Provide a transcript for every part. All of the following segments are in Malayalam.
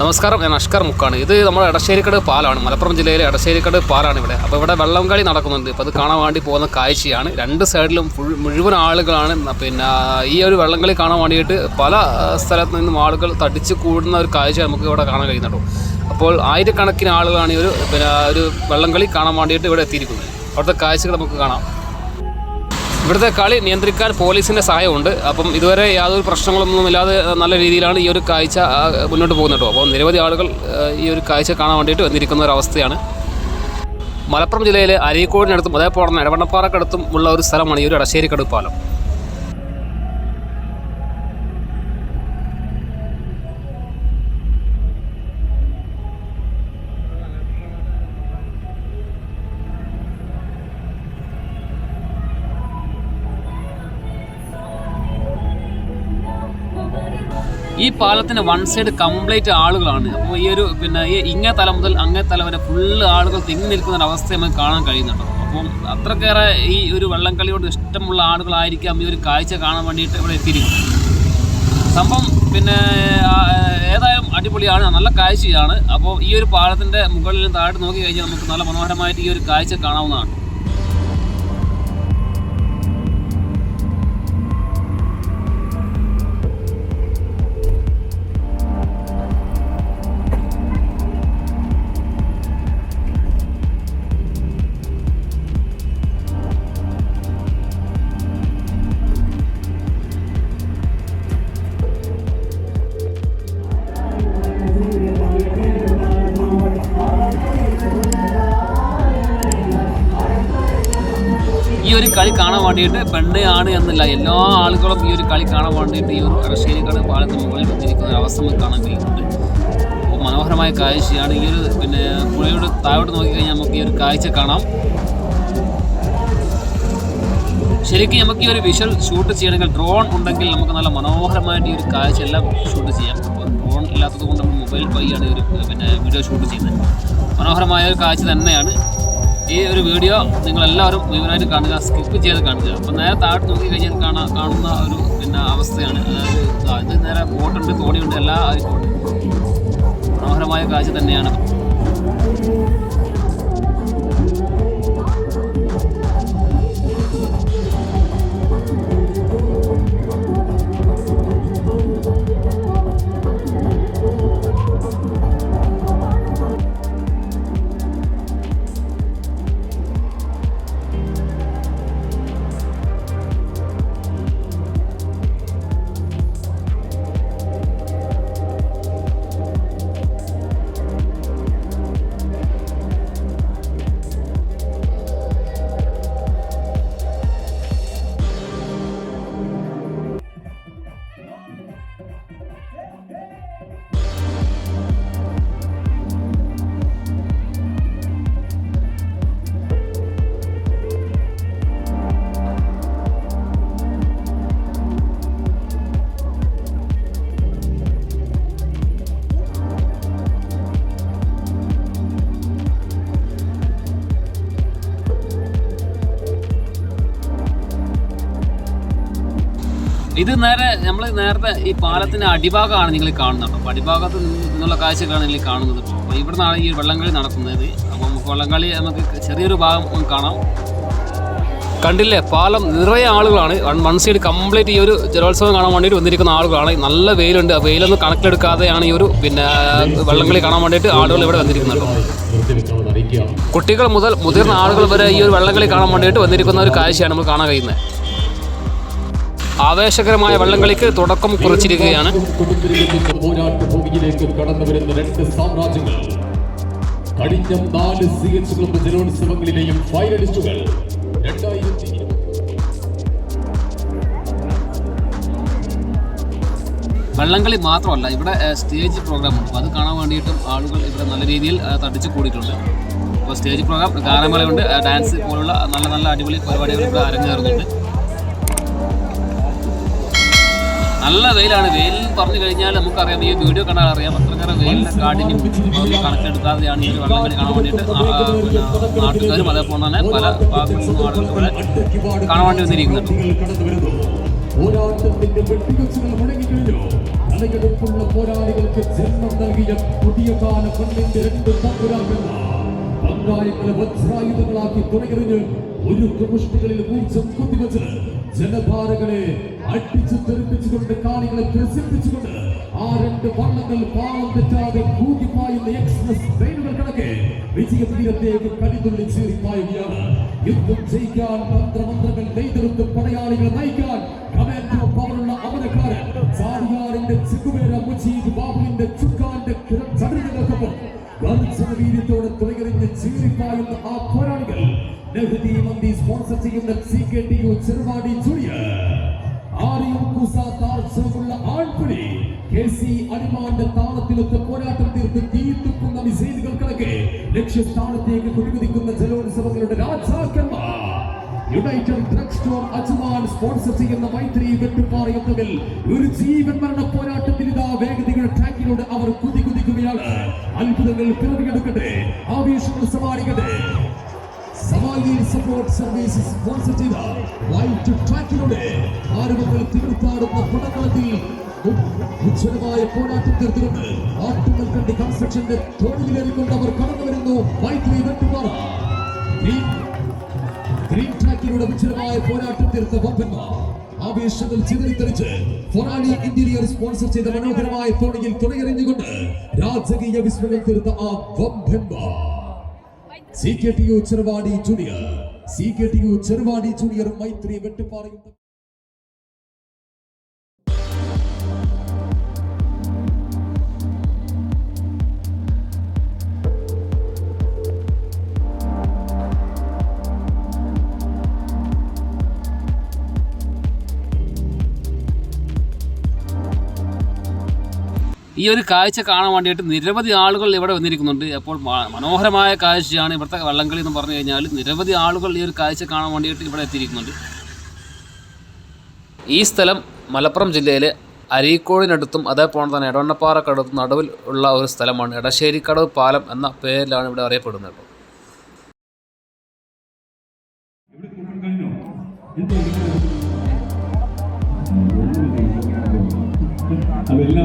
നമസ്കാരം ഞാൻ അഷ്കർ മുക്കാണ്. ഇത് നമ്മുടെ എടശ്ശേരിക്കട് പാലാണ്. മലപ്പുറം ജില്ലയിലെ എടശ്ശേരിക്കട് പാലാണ് ഇവിടെ. അപ്പോൾ ഇവിടെ വെള്ളം കളി നടക്കുന്നുണ്ട്. അപ്പോൾ അത് കാണാൻ വേണ്ടി പോകുന്ന കാഴ്ചയാണ്. രണ്ട് സൈഡിലും ഫുൾ- മുഴുവൻ ആളുകളാണ്. പിന്നെ ഈ ഒരു വെള്ളം കളി കാണാൻ വേണ്ടിയിട്ട് പല സ്ഥലത്ത് നിന്നും ആളുകൾ തടിച്ച് കൂടുന്ന ഒരു കാഴ്ച നമുക്ക് ഇവിടെ കാണാൻ കഴിയുന്നുണ്ടോ. അപ്പോൾ ആയിരക്കണക്കിന് ആളുകളാണ് ഈ ഒരു പിന്നെ ഒരു വെള്ളം കളി കാണാൻ വേണ്ടിയിട്ട് ഇവിടെ എത്തിയിരിക്കുന്നത്. അവിടുത്തെ കാഴ്ചകൾ നമുക്ക് കാണാം. ഇവിടുത്തെ കളി നിയന്ത്രിക്കാൻ പോലീസിന്റെ സഹായമുണ്ട്. അപ്പം ഇതുവരെ യാതൊരു പ്രശ്നങ്ങളൊന്നും ഇല്ലാതെ നല്ല രീതിയിലാണ് ഈ ഒരു കാഴ്ച മുന്നോട്ട് പോകുന്നത് അപ്പോൾ നിരവധി ആളുകൾ ഈ ഒരു കാഴ്ച കാണാൻ വേണ്ടിയിട്ട് വന്നിരിക്കുന്ന ഒരു അവസ്ഥയാണ്. മലപ്പുറം ജില്ലയിലെ അരീക്കോടിനടുത്തും അതേപോലെ തന്നെ ഇടവണ്ണപ്പാറക്കടുത്തും ഉള്ള ഒരു സ്ഥലമാണ് ഈ ഒരു എടശ്ശേരിക്കടു പാലം ഈ പാലത്തിന് വൺ സൈഡ് കംപ്ലീറ്റ് ആളുകളാണ്. അപ്പോൾ ഈ ഒരു പിന്നെ ഈ ഇങ്ങേ തല മുതൽ അങ്ങേ തല വരെ ഫുള്ള് ആളുകൾ തിങ്ങി നിൽക്കുന്ന ഒരു അവസ്ഥ നമുക്ക് കാണാൻ കഴിയുന്നുണ്ടോ. അപ്പം അത്രക്കേറെ ഈ ഒരു വെള്ളം കളിയോട് ഇഷ്ടമുള്ള ആളുകളായിരിക്കാം ഈ ഒരു കാഴ്ച കാണാൻ വേണ്ടിയിട്ട് ഇവിടെ എത്തിയിരിക്കുന്നത്. സംഭവം പിന്നെ ഏതായാലും അടിപൊളിയാണ് നല്ല കാഴ്ചയാണ്. അപ്പോൾ ഈ ഒരു പാലത്തിന്റെ മുകളിൽ താഴോട്ട് നോക്കി കഴിഞ്ഞാൽ നമുക്ക് നല്ല മനോഹരമായിട്ട് ഈ ഒരു കാഴ്ച കാണാവുന്നതാണ്. ഒരു കളി കാണാൻ വേണ്ടിയിട്ട് പെണ്ണ് ആണ് എന്നില്ല. എല്ലാ ആളുകളും ഈ ഒരു കളി കാണാൻ വേണ്ടിയിട്ട് ഈ ഒരു റഷ്യയിലേക്കാണ് പാലത്തിന് മുകളിൽ വന്നിരിക്കുന്ന ഒരു അവസ്ഥ കാണാൻ കഴിയുന്നുണ്ട്. അപ്പോൾ മനോഹരമായ കാഴ്ചയാണ് ഈ ഒരു പിന്നെ പുഴയുടെ താഴോട്ട് നോക്കിക്കഴിഞ്ഞാൽ നമുക്ക് ഈ ഒരു കാഴ്ച കാണാം. ശരിക്കും നമുക്ക് ഈ ഒരു വിഷ്വൽ ഷൂട്ട് ചെയ്യണമെങ്കിൽ ഡ്രോൺ ഉണ്ടെങ്കിൽ നമുക്ക് നല്ല മനോഹരമായിട്ട് ഈ ഒരു കാഴ്ച എല്ലാം ഷൂട്ട് ചെയ്യാം. അപ്പോൾ ഡ്രോൺ ഇല്ലാത്തത് കൊണ്ട് നമ്മൾ മൊബൈൽ വഴിയാണ് ഈ ഒരു പിന്നെ വീഡിയോ ഷൂട്ട് ചെയ്യുന്നത്. മനോഹരമായ ഒരു കാഴ്ച തന്നെയാണ്. ഈ ഒരു വീഡിയോ നിങ്ങളെല്ലാവരും മുഴുവനായിട്ട് കാണുക സ്കിപ്പ് ചെയ്ത് കാണുക. അപ്പോൾ നേരെ താഴോട്ട് നോക്കി കഴിഞ്ഞാൽ കാണാൻ കാണുന്ന ഒരു പിന്നെ അവസ്ഥയാണ്. അതായത് ഇത് നേരെ ബോട്ടുണ്ട് തോണിയുണ്ട് എല്ലാ മനോഹരമായ കാഴ്ച തന്നെയാണ്. Hey! hey. ഇത് നേരെ നമ്മൾ നേരത്തെ ഈ പാലത്തിന്റെ അടിഭാഗമാണ് നിങ്ങൾ കാണുന്നത്. അപ്പോൾ അടിഭാഗത്ത് നിന്നുള്ള കാഴ്ചകളാണ് നിങ്ങൾ കാണുന്നത്. അപ്പോൾ ഇവിടെ നിന്നാണ് ഈ വള്ളംകളി നടക്കുന്നത്. അപ്പോൾ നമുക്ക് വള്ളംകളി നമുക്ക് ചെറിയൊരു ഭാഗം കാണാം. കണ്ടില്ലേ? പാലം നിറയെ ആളുകളാണ്. വൺ- സൈഡ് കംപ്ലീറ്റ് ഈ ഒരു ജലോത്സവം കാണാൻ വേണ്ടിയിട്ട് വന്നിരിക്കുന്ന ആളുകളാണ്. നല്ല വെയിലുണ്ട്. ആ വെയിലൊന്നും കണക്കിലെടുക്കാതെയാണ് ഈ ഒരു പിന്നെ വള്ളംകളി കാണാൻ വേണ്ടിയിട്ട് ആളുകൾ ഇവിടെ വന്നിരിക്കുന്നത് കുട്ടികൾ മുതൽ മുതിർന്ന ആളുകൾ വരെ ഈ ഒരു വള്ളംകളി കാണാൻ വേണ്ടിയിട്ട് വന്നിരിക്കുന്ന ഒരു കാഴ്ചയാണ് നമ്മൾ കാണാൻ കഴിയുന്നത്. ആവേശകരമായ വള്ളംകളിക്ക് തുടക്കം കുറിച്ചിരിക്കുകയാണ്. കഴിഞ്ഞ നാല് സി എച്ച് ക്ലബ്ബ് ജലോത്സവങ്ങളിലെയും ഫൈനലിസ്റ്റുകൾ രണ്ടായിരത്തി വള്ളംകളി മാത്രമല്ല ഇവിടെ സ്റ്റേജ് പ്രോഗ്രാം ഉണ്ട്. അത് കാണാൻ വേണ്ടിയിട്ടും ആളുകൾ ഇവിടെ നല്ല രീതിയിൽ തടിച്ചു കൂടിയിട്ടുണ്ട്. അപ്പോൾ സ്റ്റേജ് പ്രോഗ്രാം ഗാനമേളയുണ്ട് ഡാൻസ് പോലുള്ള നല്ല നല്ല അടിപൊളി പരിപാടികൾ ഇവിടെ അരങ്ങേറുന്നുണ്ട്. നല്ല വെയിലാണ്. വെയിൽ പറഞ്ഞു കഴിഞ്ഞാൽ നമുക്കറിയാം ഈ വീഡിയോ കണ്ടാൽ അറിയാം. അത്രയേറെ വെയിലിന്റെ കാടിനും കണക്കെടുക്കാതെയാണ് ഈ ഒരു കാണാൻ വേണ്ടിയിട്ട് നാട്ടുകാരും അതേപോലെ തന്നെ പല ഭാഗത്തു ആളുകൾ കാണാൻ വേണ്ടി വന്നിരിക്കുന്നുണ്ട്. പോരാളികൾക്ക് ജന്മം നൽകിയ പുതിയ കാല രണ്ട് പങ്കാളികളെ വജ്രായുധങ്ങളാക്കി ഒരു മുഷ്ടികളിൽ ഊർജം കുത്തിവെച്ച് ജനഭാരകളെ അടിച്ചു തെറിപ്പിച്ചുകൊണ്ട് കാണികളെ ത്രസിപ്പിച്ചുകൊണ്ട് ആ രണ്ട് വള്ളങ്ങൾ പാളം തെറ്റാതെ കൂകിപ്പായുന്ന എക്സ്പ്രസ് ട്രെയിനുകൾ കണക്കെ വിജയതീരത്തേക്ക് കലിതുള്ളി ചീറിപ്പായുകയാണ് യുദ്ധം ജയിക്കാൻ തന്ത്രമന്ത്രങ്ങൾ നെയ്തെടുത്ത് പടയാളികളെ നയിക്കാൻ കമാൻഡോ പവറുള്ള അമരക്കാരൻ ചാടിയാറിന്റെ ചിക്കുമേര മുജീബ് ബാബുവിന്റെ ചുക്കാന്റെ ചടങ്ങുകൾക്കൊപ്പം വീര്യത്തോടെ തുളകറിഞ്ഞ് ചീറിപ്പായുന്ന ആ പോരാളികൾ നെഹ്ദി മന്തി സ്പോൺസർ ചെയ്യുന്ന C K T U Cheruvadi junior ആരെയും കുസാത്താർച്ചമുള്ള ആൺപുലി കെ സി അടിമാന്റെ താളത്തിലൊത്ത പോരാട്ടം തീർത്ത് തീർത്തുക്കുന്ന മിസൈലുകൾ കണക്കെ ലക്ഷ്യസ്ഥാനത്തേക്ക് കുടികുതിക്കുന്ന ജലോത്സവങ്ങളുടെ രാജാക്കന്മാർ. United drug store Ajman sponsor ചെയ്യുന്ന മൈത്രി വെട്ടുപാറയും തമ്മിൽ ഒരു ജീവൻ മരണ പോരാട്ടത്തിൽ ഇതാ വേഗതയുടെ ട്രാക്കിലൂടെ അവർ കുതി കുതിക്കുകയാണ് അത്ഭുതങ്ങൾ പിറവിയെടുക്കട്ടെ ആവേശങ്ങൾ സമാളിക്കട്ടെ സവായി സപ്പോർട്ട് സർവീസസ് സ്പോൺസർ ചെയ്ത വൈറ്റ് ട്രാക്കിലൂടെ ആരവങ്ങൾ തീർത്താടുന്ന പടക്കളത്തിൽ ഉജ്ജ്വലമായ പോരാട്ടം തീർത്തുകൊണ്ട് ആട്ടുകൾ കണ്ടി കൺസ്ട്രക്ഷന്റെ തോണിയിലേറിക്കൊണ്ട് അവർ കടന്നു വരുന്നു. മൈത്രി വെട്ടുപാറ ഗ്രീൻ ഗ്രീൻ ട്രാക്കിലൂടെ ഉജ്ജ്വലമായ പോരാട്ടം തീർത്ത വമ്പന്മാർ ആവേശങ്ങൾ ചിതറിത്തെറിച്ച് ഫൊറാനി ഇന്റീരിയർ സ്പോൺസർ ചെയ്ത മനോഹരമായ തോണിയിൽ തുണയെറിഞ്ഞുകൊണ്ട് രാജകീയ വിസ്മയം തീർത്ത ആ വമ്പന്മാർ. C K T U Cheruvadi junior. C K T U Cheruvadi junior Maithri വെട്ടുപാറയും ഈ ഒരു കാഴ്ച കാണാൻ വേണ്ടിയിട്ട് നിരവധി ആളുകൾ ഇവിടെ വന്നിരിക്കുന്നുണ്ട്. അപ്പോൾ മനോഹരമായ കാഴ്ചയാണ് ഇവിടുത്തെ വള്ളംകളി എന്ന് പറഞ്ഞു കഴിഞ്ഞാൽ നിരവധി ആളുകൾ ഈ ഒരു കാഴ്ച കാണാൻ വേണ്ടിയിട്ട് ഇവിടെ എത്തിയിരിക്കുന്നുണ്ട്. ഈ സ്ഥലം മലപ്പുറം ജില്ലയിലെ അരീക്കോടിനടുത്തും അതേപോലെ തന്നെ എടവണ്ണപ്പാറക്കടുത്തും നടുവിൽ ഉള്ള ഒരു സ്ഥലമാണ്. എടശ്ശേരിക്കടവ് പാലം എന്ന പേരിലാണ് ഇവിടെ അറിയപ്പെടുന്നത്.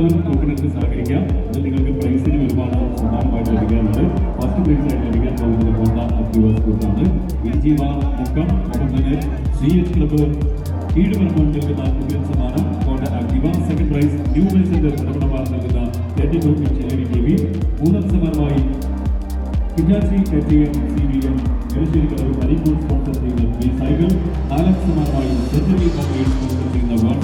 കേട്ടോ അതെല്ലാവരും ടോക്കണെടുത്ത് സഹകരിക്കാം അതിൽ നിങ്ങൾക്ക് പ്രൈസിന് ഒരുപാട് സമ്മാനമായിട്ട് ലഭിക്കാറുണ്ട് ഫസ്റ്റ് പ്രൈസ് ആയിട്ട് ലഭിക്കാൻ പോകുന്നത് ഹോണ്ട ആക്ടീവ സ്കൂട്ടാണ് വിജീവ മുക്കം ഒപ്പം തന്നെ സി എച്ച് ക്ലബ്ബ് കീഴുപറമ്പോൾ നൽകുന്ന മുഴുവൻ സമ്മാനം Honda Activa second prize new bus centre ഇടപെടമാർ നൽകുന്ന thirty two inch L T V മൂന്നാം സമ്മാനമായി കിജാസി K T M C B M Elassery colour Areekode sponsor ചെയ്യുന്ന ഈ സൈക്കിൾ നാലാം സമ്മാനമായി സെഞ്ചുറി സ്പോൺസർ ചെയ്യുന്ന വൺ